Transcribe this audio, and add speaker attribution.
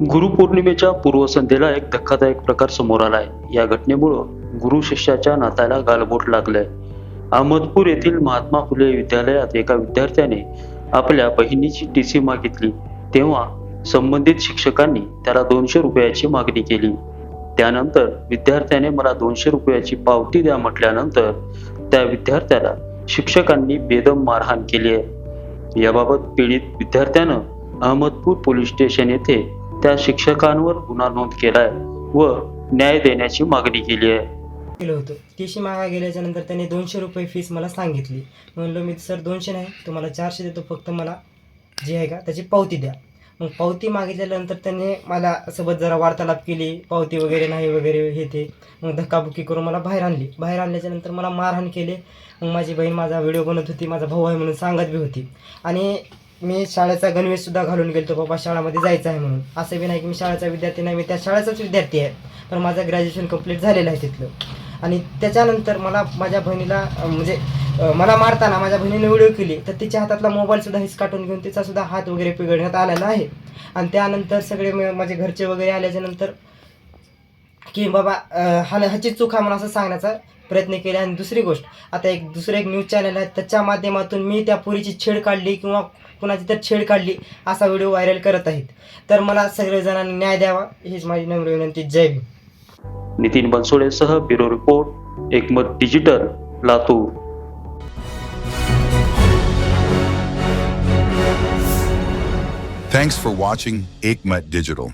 Speaker 1: गुरुपौर्णिमेच्या पूर्वसंध्येला एक धक्कादायक प्रकार समोर आलाय. या घटनेमुळं गुरु शिष्याच्या नात्याला गालबोट लागलंय. अहमदपूर येथील महात्मा फुले विद्यालयात एका विद्यार्थ्याने आपल्या बहिणीची टी सी मागितली. तेव्हा संबंधित शिक्षकांनी त्याला दोनशे रुपयाची मागणी केली. त्यानंतर विद्यार्थ्याने मला दोनशे रुपयाची पावती द्या म्हटल्यानंतर त्या विद्यार्थ्याला शिक्षकांनी बेदम मारहाण केली आहे. याबाबत पीडित विद्यार्थ्यानं अहमदपूर पोलीस स्टेशन येथे त्या शिक्षकांवर गुन्हा नोंद केलाय व न्याय देण्याची मागणी केली आहे.
Speaker 2: केलं होतं. टीशी मागा गेल्याच्यानंतर त्याने दोनशे रुपये फीस मला सांगितली. म्हणलो मी सर दोनशे नाही तुम्हाला चारशे देतो फक्त मला जे आहे का त्याची पावती द्या. मग पावती मागितल्यानंतर त्याने मला सोबत जरा वार्तालाप केली पावती वगैरे नाही वगैरे हे ते. मग धक्काबुक्की करून मला बाहेर आणली. बाहेर आणल्याच्या नंतर मला मारहाण केले. मग माझी बहीण माझा व्हिडिओ बनत होती माझा भाऊ आहे म्हणून सांगत बी होती. आणि मी शाळेचा गणवेशसुद्धा घालून गेलो बाबा शाळामध्ये जायचं आहे म्हणून. असं बी नाही की मी शाळेचा विद्यार्थी नाही मी त्या शाळेचाच विद्यार्थी आहे. पण माझं ग्रॅज्युएशन कंप्लीट झालेलं आहे तिथलं. आणि त्याच्यानंतर मला माझ्या बहिणीला म्हणजे मला मारताना माझ्या बहिणीने व्हिडिओ केली. तर तिच्या हातातला मोबाईलसुद्धा हिस घेऊन तिचा सुद्धा हात वगैरे पिघडण्यात आलेला आहे. आणि त्यानंतर सगळे माझे घरचे वगैरे आल्याच्यानंतर की बाबा हा ह्याची चूक आहे म्हणून असं सांगण्याचा प्रयत्न केला. आणि दुसरी गोष्ट आता एक दुसरं एक न्यूज चॅनल आहे त्याच्या माध्यमातून मी त्या पुरीची छेड काढली किंवा कुणाची तर छेड काढली असा व्हिडिओ व्हायरल करत आहेत. तर मला सगळेजणांनी न्याय द्यावा हीच माझी नम्र विनंती. जय Bhim.
Speaker 1: Nitin बनसोडेसह bureau report Ekmat digital Latur.
Speaker 3: Thanks for watching Aikmat Digital.